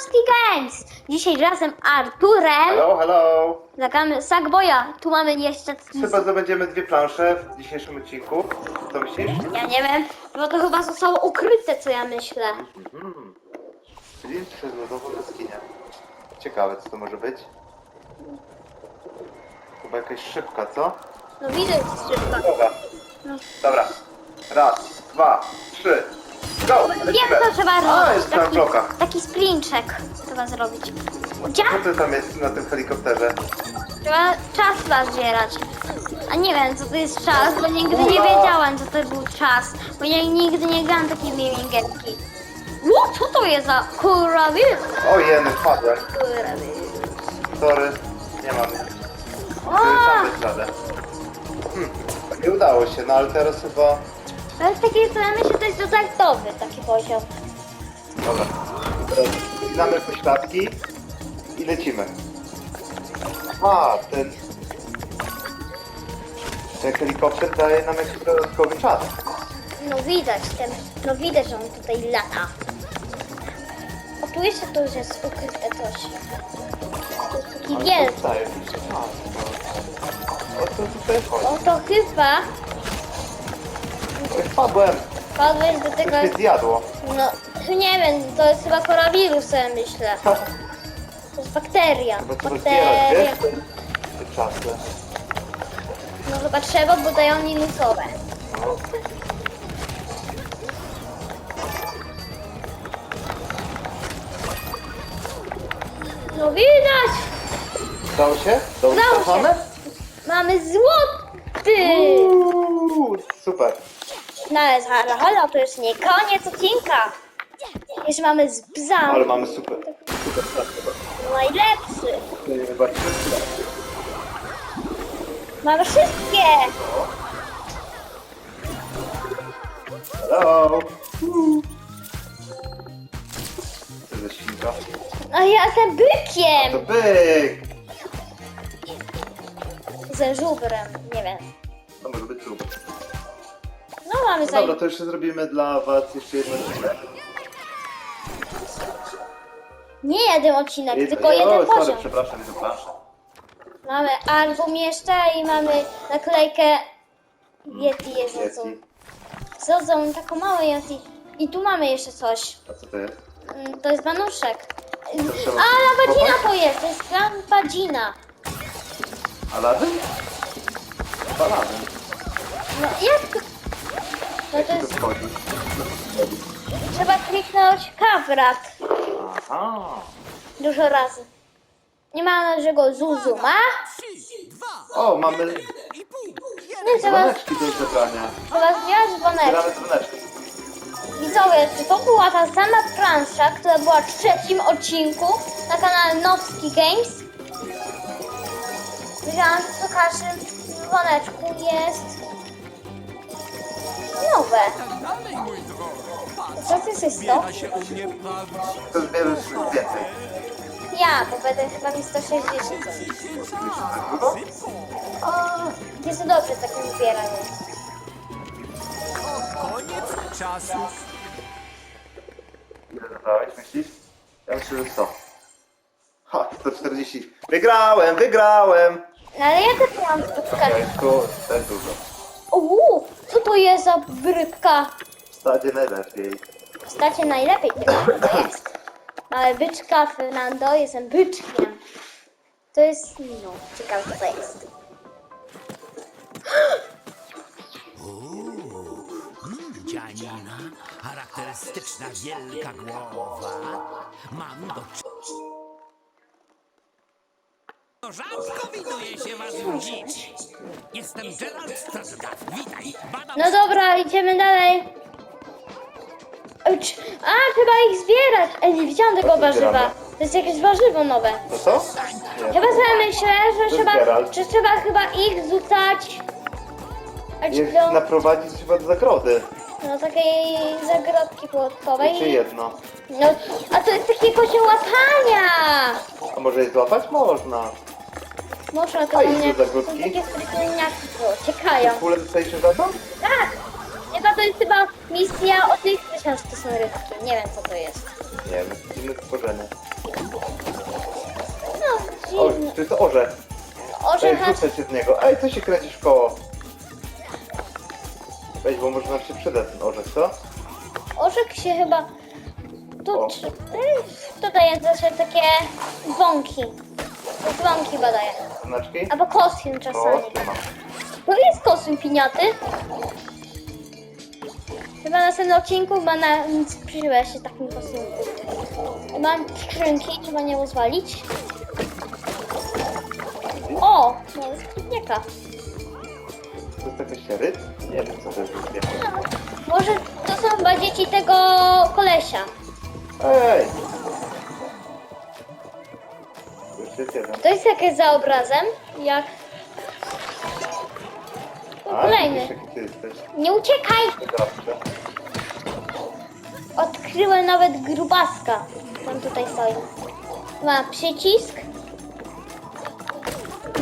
Nowski Games! Dzisiaj razem Arturem Hello, hello! zagramy Sackboya. Tu mamy jeszcze... Chyba zdobędziemy dwie plansze w dzisiejszym odcinku. Co myślisz? Ja nie wiem, bo to chyba zostało ukryte, co ja myślę. Mhm. Czyli przez lodową jaskinię. Ciekawe, co to może być. Chyba jakaś szybka, co? No widzę, szybko. Dobra. No. Dobra. Raz, dwa, trzy. Go! Wiem, Lecimy! co trzeba A, robić. jest bloka. taki sprinczek trzeba zrobić. Co ty tam jest na tym helikopterze? Trzeba czas chyba zbierać. A nie wiem, co to jest czas, bo nigdy nie wiedziałam, co to był czas. Bo ja nigdy nie grałam takiej minigierki. No, co to jest za kurawy? O jeny, wpadłem. Sorry. Nie mam. O! Sam bez radę. Hmm. Nie udało się, no ale teraz chyba... To jest ja myślę, to jest dodatkowy taki poziom. Dobra. Teraz Znamy pośladki i lecimy. A, ten... Ten helikopter daje nam jakiś dodatkowy czas. No widać ten, no widać, że on tutaj lata. O, tu jeszcze to już jest ukryte coś. To jest taki Ale wielki. to daje jakiś czas. no. O co tutaj chodzi? O, to chyba Oj, Wpadłem! padłeś do tego, Coś mnie zjadło. no nie wiem, to jest chyba koronawirus, ja myślę. To jest bakteria. Bakteria. wiesz? Te- czasy. No chyba trzeba, bo dają minusowe. No. No widać! Udało się? Udało się. Mamy złoty! Uuu, super. No ale halo, halo, to już nie koniec odcinka. Jeszcze mamy z bzam. Ale mamy super. Super. Najlepszy. To. Mamy wszystkie. Hello! Co za świnka? No ja jestem To bykiem. byk! Ze żubrem, nie wiem. Mamy No za... dobra, to jeszcze zrobimy dla was jeszcze jedno odcinek. Nie jeden odcinek, Jed- tylko jeden sorry, poziom. przepraszam. Mamy album jeszcze i mamy naklejkę Yeti jeżdżącą. Yeti. Zrodzą taką małą Yeti. I tu mamy jeszcze coś. A co to jest? Mm, To jest banuszek. Trzeba A, lawadzina schować? to jest, to jest lawadzina. Aladyn? Aladyn. No jak... No to jest... wchodzi? Trzeba kliknąć kawrat Aha. dużo razy. Nie ma żadnego zuzuma. O, mamy Nie trzeba dzwoneczki do zebrania. trzeba dzwoneczki. Zbieramy dzwoneczki. Widzowie, czy to była ta sama plansza, która była w trzecim odcinku na kanale Nowski Games? Wiedziałam, że po każdym dzwoneczku jest nowe. Co ty jesteś to? To zbierzesz więcej. Ja, bo będę chyba mi 160. Długo? O, jest to dobrze w takim zbieraniu. Koniec czasu. Ile zabrałeś, myślisz? Ja myślę, że 100. Ha, 140. Wygrałem, wygrałem! No ale ja też mam spotkać. Jajku, to jest dużo. Uuu, to jest za brybka? W stadzie najlepiej. W stacie najlepiej to jest. Mamy byczka, Fernando, jestem byczkiem. To jest, no, ciekawe co to jest. Dzianina, charakterystyczna wielka głowa. Mam do czynienia. Rzadko widuje się was dziś. Jestem Gerald Strasgard. Witaj. Badam No dobra, idziemy dalej. Ej, czy- A, trzeba ich zbierać. Ej, nie widziałam tego warzywa. zbieramy? To jest jakieś warzywo nowe. To co? Nie. Chyba sobie myślę, że trzeba, Geralt. że trzeba chyba ich rzucać. A czy Jest do, naprowadzić chyba do zagrody. no takiej zagrodki płotkowej. Czy jedno. No, a to jest takie kozie łapania. A może je złapać? Można. Można to A u mnie, to takie sprytniaki, co ciekają. Kule dostaliście za to? Tak! Chyba to jest chyba misja o tych że to są rybki. Nie wiem co to jest. Nie, my widzimy stworzenie. No, O, dziwne. to jest orzech. Ej, Orzech rzucę się z niego. Ej, co się kręcisz koło? Weź, bo może nam się przyda ten orzech, co? Orzech się chyba... Tu O. to daje zawsze takie dzwonki. To dzwonki chyba daje. Znaczki? Albo kostium czasami. tu ma. To jest kostium piniaty. Chyba na następnym odcinku ma na nic przyjrzeć się takim kostiumku. Mam skrzynki, trzeba nie rozwalić. O! No jest skrzynka. To jest jakaś ryc? Nie wiem, co to jest. Może to są chyba dzieci tego kolesia. Ej! To jest jakieś za obrazem, jak... A, kolejny. widzisz, jaki ty jesteś. Nie uciekaj! Odkryłem nawet grubaska. On tutaj stoi. Ma przycisk.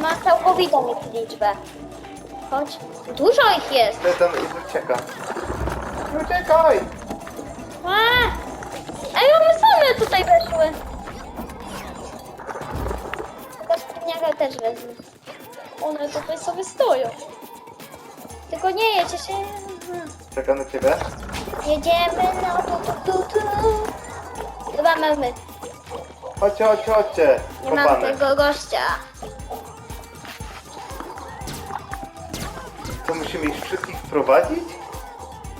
Ma całkowitą ich liczbę. Chodź. Dużo ich jest. Ty tam i ucieka. Nie uciekaj! A! Ej, one same tutaj weszły. Spredniaka też wezmę. One tutaj sobie stoją. Tylko nie jedzie się. Czeka na ciebie? Jedziemy no tu tu tu tu. Chyba mamy. Chodźcie, chodźcie, chodźcie. Nie mam tego gościa. To musimy ich wszystkich wprowadzić?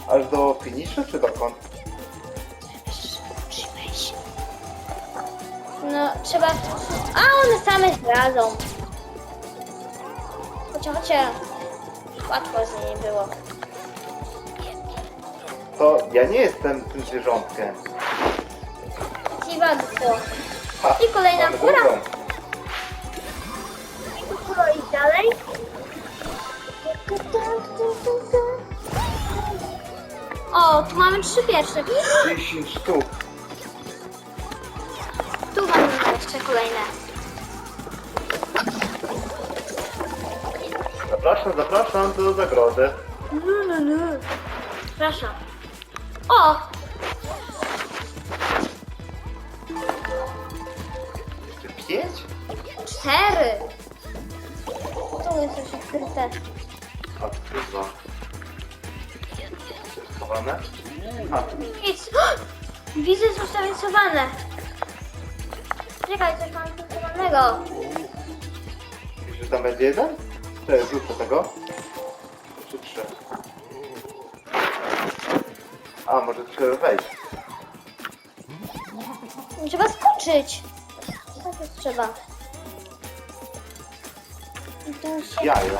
Aż do finiszu, czy dokąd? Trzeba... A, one same zdradzą. Chociaż, chociaż... Łatwo z nimi było. To ja nie jestem tym zwierzątkiem. Dziwadło. Ha, I kolejna mamy fura. drugą. Kuro i dalej. O, tu mamy trzy pierwsze. 10 sztuk. Kolejne. Zapraszam, zapraszam do zagrody. No, no, no. Przepraszam. O! Jeszcze 5? Cztery! Tu jest coś ukryte. A, tu jest dwa. Schowane? A, Nic. Widzę zostawicowane. Czekaj, coś mam zostawionego. myślisz, że tam będzie jeden? Cześć, rzucę tego. Czy trzy? A, może trzeba wejść. Trzeba skoczyć. Tak jest trzeba. I tu się... Jajo.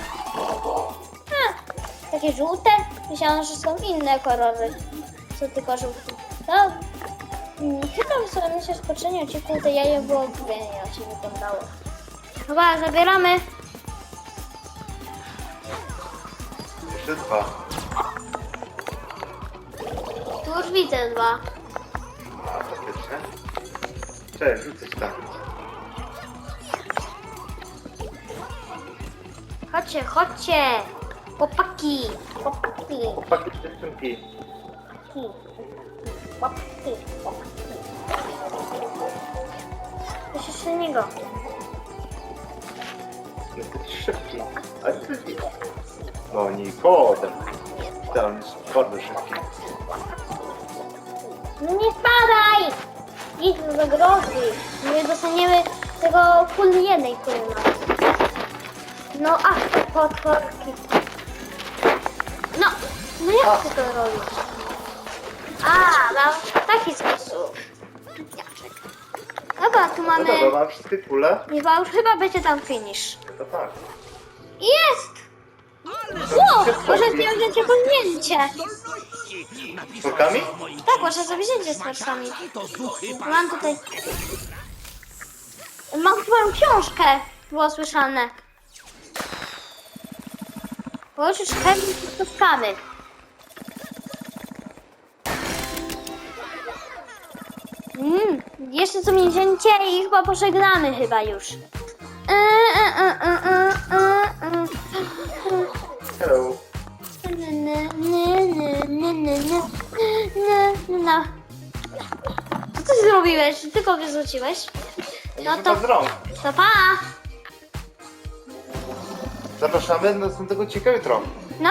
A, takie żółte? Myślałam, że są inne kolory. Co tylko żółte. No, mm, chyba w sobie skoczeniu odcinku to jajo było nie jak się wyglądało. Chyba zabieramy. Jeszcze dwa. Tu już widzę dwa. A, faktycznie. Cześć, rzucę ci tam. Chodźcie, chodźcie. Chłopaki, chłopaki, Chłopaki, dziewczynki. chłopaki, chłopaki, chłopaki. Coś jeszcze niego. Jesteś szybki. A ty... No, Nikodem. Tam jest bardzo szybki. No nie spadaj! Idź do zagrody. Nie dostaniemy tego kuli jednej kuli mamy. No, ach, te potworki. No, no jak ty to robisz? A, no, w taki sposób. Dobra, tu No mamy... dobra, mam wszystkie kule. Chyba już chyba będzie tam finish. To tak. Jest! O, może! Napiszę Kurkami? o moich Tak, może sobie wzięcie z zuchy Mam tutaj... Mam twoją książkę, było słyszane. Położysz chemię z kostkami. Jeszcze co mi wzięcie i chyba pożegnamy chyba już. E, e, e, Hello. No. Co ty zrobiłeś? Tylko wyrzuciłeś? No to, to pa! Zapraszamy do tego ciekawy tron. No.